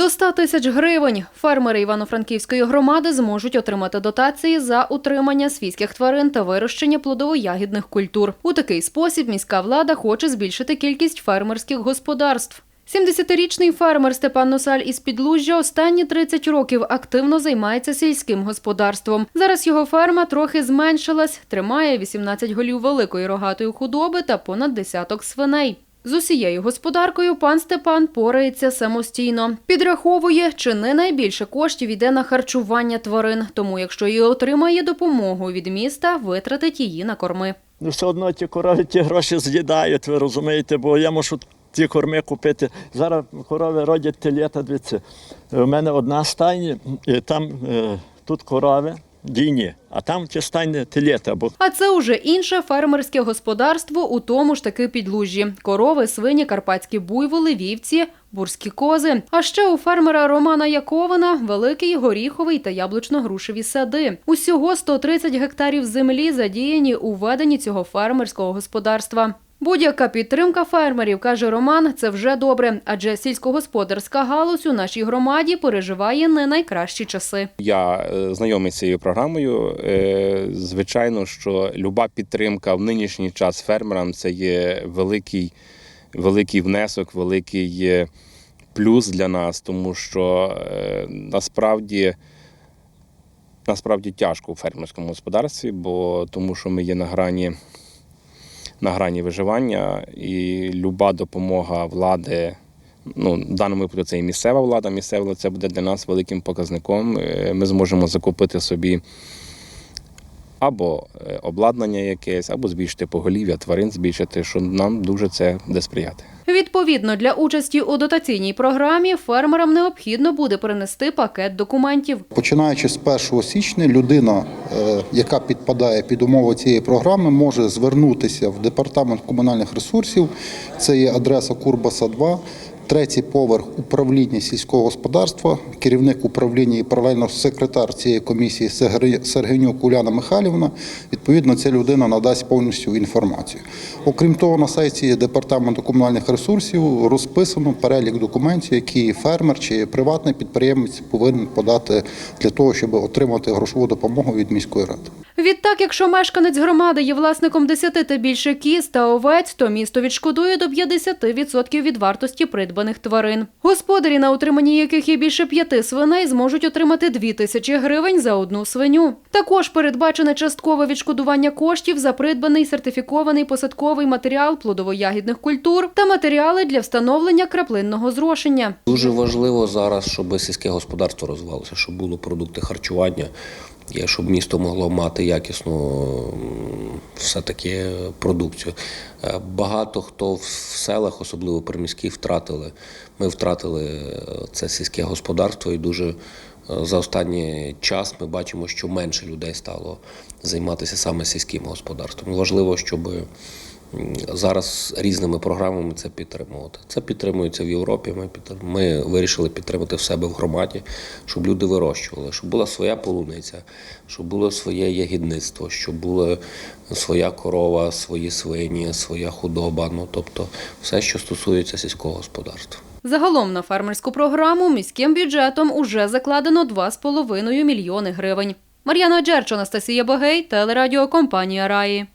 До 100 тисяч гривень фермери Івано-Франківської громади зможуть отримати дотації за утримання свійських тварин та вирощення плодово-ягідних культур. У такий спосіб міська влада хоче збільшити кількість фермерських господарств. 70-річний фермер Степан Носаль із Підлужжя останні 30 років активно займається сільським господарством. Зараз його ферма трохи зменшилась, тримає 18 голів великої рогатої худоби та понад десяток свиней. З усією господаркою пан Степан порається самостійно. Підраховує, чи не найбільше коштів йде на харчування тварин, тому якщо і отримає допомогу від міста, витратить її на корми. Ну, все одно ті корови ті гроші з'їдають, ви розумієте, бо я мушу ті корми купити. Зараз корови родять телята, дивіться. У мене одна стайня, і там е, тут корови дійні, а там ті стайні телята. Бо А це уже інше фермерське господарство у тому ж таки підлужжі: корови, свині, карпатські буйволи, вівці, бурські кози. А ще у фермера Романа Яковина великий горіховий та яблучно-грушеві сади. Усього 130 гектарів землі задіяні у веденні цього фермерського господарства. Будь-яка підтримка фермерів, каже Роман, це вже добре, адже сільськогосподарська галузь у нашій громаді переживає не найкращі часи. Я е, знайомий з цією програмою. Е, Звичайно, що люба підтримка в нинішній час фермерам це є великий, великий внесок, великий е, плюс для нас, тому що насправді. Насправді тяжко у фермерському господарстві, бо тому що ми є на грані, на грані виживання, і люба допомога влади, ну, в даному випадку це і місцева влада. Місцева влада це буде для нас великим показником. Е, Ми зможемо закупити собі або е, обладнання якесь, або збільшити поголів'я тварин, збільшити, що нам дуже це буде сприяти. Відповідно, для участі у дотаційній програмі фермерам необхідно буде принести пакет документів. Починаючи з 1 січня, людина, е, яка підпадає під умови цієї програми, може звернутися в департамент комунальних ресурсів. Це є адреса Курбаса 2. Третій поверх управління сільського господарства, керівник управління і паралельно секретар цієї комісії Сергенюк Уляна Михайлівна. Відповідно, ця людина надасть повністю інформацію. Окрім того, на сайті департаменту комунальних ресурсів розписано перелік документів, які фермер чи приватний підприємець повинен подати для того, щоб отримати грошову допомогу від міської ради. Відтак, якщо мешканець громади є власником 10 та більше кіз та овець, то місто відшкодує до 50% від вартості придбаних тварин. Господарі, на утриманні яких є більше п'яти свиней, зможуть отримати 2 тисячі гривень за одну свиню. Також передбачене часткове відшкодування коштів за придбаний сертифікований посадковий матеріал плодово-ягідних культур та матеріали для встановлення краплинного зрошення. Дуже важливо зараз, щоб сільське господарство розвивалося, щоб було продукти харчування, і щоб місто могло мати якісну все-таки продукцію. Е, Багато хто в селах, особливо приміські, втратили. Ми втратили е, це сільське господарство і дуже е, за останній час ми бачимо, що менше людей стало займатися саме сільським господарством. Важливо, щоб зараз різними програмами це підтримувати. Це підтримується в Європі. Ми ми вирішили підтримати в себе в громаді, щоб люди вирощували, щоб була своя полуниця, щоб було своє ягідництво, щоб була своя корова, свої свині, своя худоба. Ну тобто, все, що стосується сільського господарства. Загалом на фермерську програму міським бюджетом уже закладено 2,5 мільйони гривень. Мар'яна Джерч, Анастасія Богей, телерадіокомпанія Раї.